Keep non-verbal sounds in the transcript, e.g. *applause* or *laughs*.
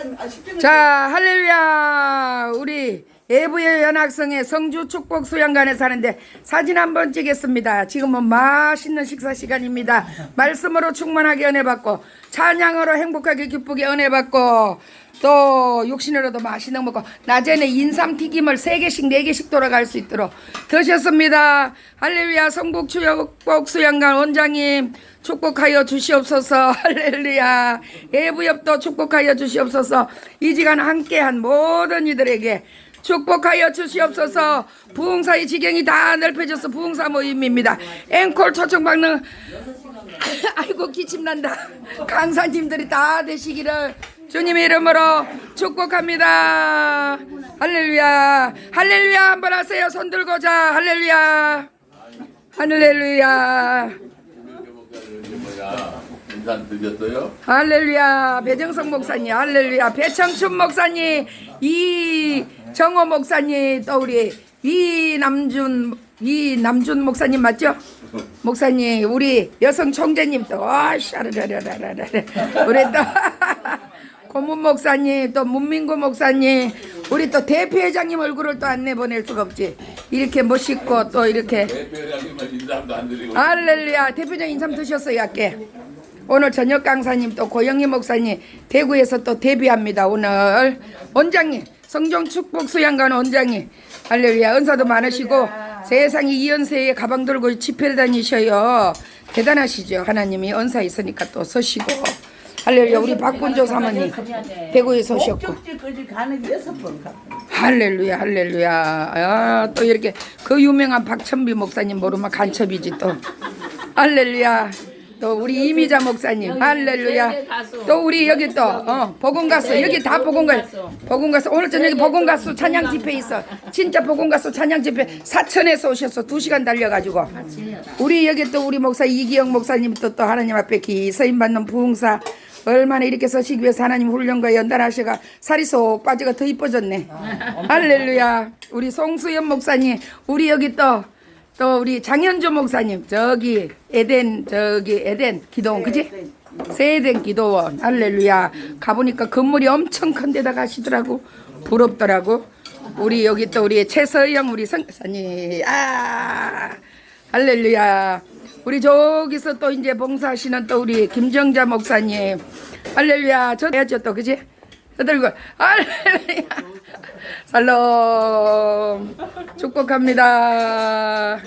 목사님 아 십자가 자, 할렐루야. 우리 예부의 연학성의 성주 축복 수양관에 사는데 사진 한번 찍겠습니다. 지금은 맛있는 식사 시간입니다. 말씀으로 충만하게 은혜 받고 찬양으로 행복하게 기쁘게 은혜 받고 또 육신으로도 맛있는 거 먹고 낮에는 인삼 튀김을 세개씩네개씩 돌아갈 수 있도록 드셨습니다. 할렐루야 성북 축복 수양관 원장님 축복하여 주시옵소서 *laughs* 할렐루야 예부엽도 축복하여 주시옵소서 이 시간 함께한 모든 이들에게 축복하여 주시옵소서. 부흥사의 지경이 다 넓혀져서 부흥사 모임입니다. 앵콜 초청받는 *laughs* 아이고 기침난다. 강사님들이 다 되시기를 주님의 이름으로 축복합니다. 할렐루야. 할렐루야. 한번 하세요. 손 들고자. 할렐루야. 할렐루야 인산 드렸어요? 할렐루야. 배정성 목사님 할렐루야. 배창춘 목사님 이정호 목사님 또 우리 이남준 이남준 목사님 맞죠? 목사님 우리 여성 총재님 또 아샤르르르르르 우리 또 *laughs* 고문 목사님 또 문민구 목사님 우리 또 대표회장님 얼굴을 또 안 내보낼 수가 없지. 이렇게 멋있고 또 이렇게 대표장님은 인삼도 안 드리고. 할렐루야. 대표장 인삼 드셨어요 아께 오늘 저녁 강사님 또 고영희 목사님 대구에서 또 데뷔합니다 오늘. 원장님 성종 축복 수양관 원장님. 할렐루야. 은사도 많으시고 세상에 이연세에 가방 들고 집회를 다니셔요. 대단하시죠? 하나님이 은사 있으니까 또 서시고. 할렐루야. 우리 박군조 사모님 대구에서 오셨고. 할렐루야 할렐루야. 아, 또 이렇게 그 유명한 박천비 목사님 모르면 간첩이지 또. 할렐루야 또 우리 이미자 목사님 할렐루야. 또 우리 여기 또 어, 복음 가수. 여기 다 복음 가 복음 가수. 오늘 저녁에 복음 가수 찬양 집회 있어. 진짜 복음 가수 찬양 집회 사천에서 오셨어 두 시간 달려가지고. 우리 여기 또 우리 목사 이기영 목사님 또 또 하나님 앞에 기서임 받는 부흥사. 얼마나 이렇게 서시기 위해서 하나님 훈련과 연단하셔가 살이 쏙 빠져가 더 이뻐졌네. 할렐루야. 우리 송수연 목사님, 우리 여기 또, 또 우리 장현주 목사님, 저기 에덴, 저기 에덴 기도원, 그지? 세에덴 기도원, 할렐루야. 가보니까 건물이 엄청 큰 데다 가시더라고. 부럽더라고. 우리 여기 또 우리 최서영 우리 성사님, 아, 할렐루야. 우리 저기서 또 이제 봉사하시는 또 우리 김정자 목사님. 할렐루야. 저 해야죠 또 그지? 들고 할렐루야. 살롬. 축복합니다.